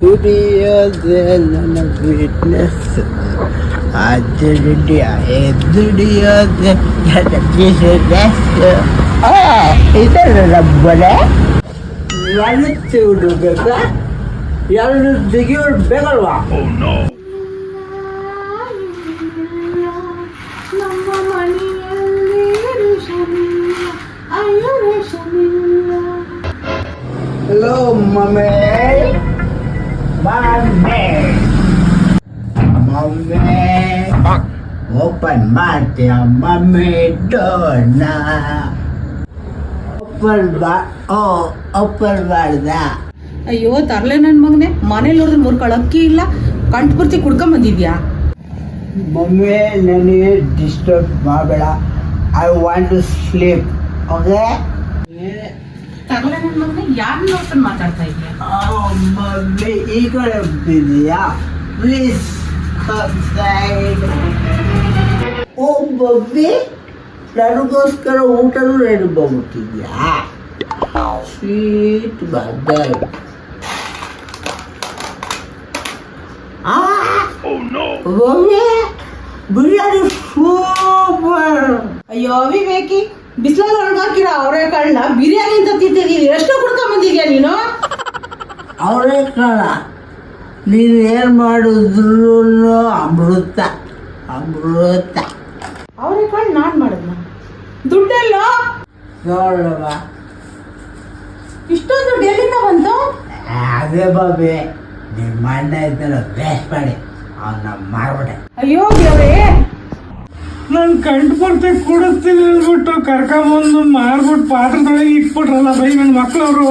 ದುಡಿಯೋದೆ ನನ್ನ ಫಿಟ್ನೆಸ್ ಅದುಡಿಯ ದುಡಿಯೋದೆ ನನ್ನ ಬಿಸಿನೆಸ್ ಇದರ ಬಲೆ ನಲತ್ತು ಹುಡುಗಬೇಕಾ ಎರಡು ತೆಗಿಯೋರು ಬೇಕಲ್ವಾ ನಮ್ಮ ಮನೆಯಲ್ಲಿ ರೇಷನಿಲ್ಲ ಅಯ್ಯೋ ರೇಷನಿಲ್ಲ hello mummy mummy mummy open ಮಾಡ್ತೀಯ ಮಮ್ಮಿ ಡೋರ್ನ ಓಪನ್ ಬಾ ಓ ಓಪನ್ ಮಾಡ್ದ ಅಯ್ಯೋ, ತರ್ಲೆ ನನ್ನ ಮಗನೆ. ಮನೇಲಿ ನೋಡಿದ್ರೆ ಮೂರು ಕಾಳು ಅಕ್ಕಿ ಇಲ್ಲ. ಕಂಠ ಪೂರ್ತಿ ಕುಡ್ಕೊಂಡ್ ಬಂದಿದ್ಯಾ? ಮಮ್ಮಿ, ನನಗೆ ಡಿಸ್ಟರ್ಬ್ ಮಾಡಬೇಡ. I want to sleep okay ತರ್ಲೆ ನನ್ ಮಗನೆ ಯಾರನ್ನ ನೋಡ್ಕೊಂಡು ಮಾತಾಡ್ತಾ ಇದೀಯ ಮಮ್ಮಿ ಈ ಕಡೆ ಬಿದ್ದೀಯಾ ಪ್ಲೀಸ್ ಸೈಡ್ ಓ ಮಮ್ಮಿ ನನಗೋಸ್ಕರ ಊಟನೂ ರೆಡಿ ಮಾಡ್ಬಿಟ್ಟಿದ್ಯಾ ಸ್ವೀಟ್ ಬದಲ್ ಮಮ್ಮಿ ಬಿರಿಯಾನಿ ಸೂಪರ್ ಅಯ್ಯೋ ವಿವೇಕಿ ಬಿಸಿಲಲ್ಲಿ ಒಣಗಾಕಿರ ಅವರೆಕಾಳನ್ನ ಬಿರಿಯಾನಿ ಅಂತ ತಿಂತಿದ್ದೀನಿ ಎಷ್ಟು ಕುಡ್ಕೊಂಬಂದಿದ್ಯಾ ನೀನು? ಅವರೇ ಕಾಳ. ನೀನು ಏನು ಮಾಡಿದ್ರು ಅಮೃತ ಅಮೃತ. ಅವರೇ ಕಾಳು ನಾನ್ ಮಾಡಿದ್ನ? ದುಡ್ಡೆಲ್ಲ? ನೋಡವ ಇಷ್ಟೊಂದು ದುಡ್ಡು ಎಲ್ಲಿಂದ ಬಂತು? ಅದೇ ಬಾಬೆ ನಿಮ್ಮ ಅಣ್ಣ ಇದ್ದಲ್ಲ ವೇಸ್ಟ್ ಮಾಡಿ. ಅವನ್ನ ಮಾರ್ಬಿಟ್ಟೆ. ಅಯ್ಯೋ ದೇವ್ರೇ ನನ್ ಕಂಡು ಬರ್ತೆ ಕೊಡುತ್ತೀನಿ ಅಂದ್ಬಿಟ್ಟು ಕರ್ಕೊಂಬಂದು ಮಾರ್ಬಿಟ್ಟು ಪಾತ್ರದೊಳಗೆ ಇಟ್ಬಿಟ್ರಲ್ಲ ಬೈ ನನ್ನ ಮಕ್ಳವ್ರು.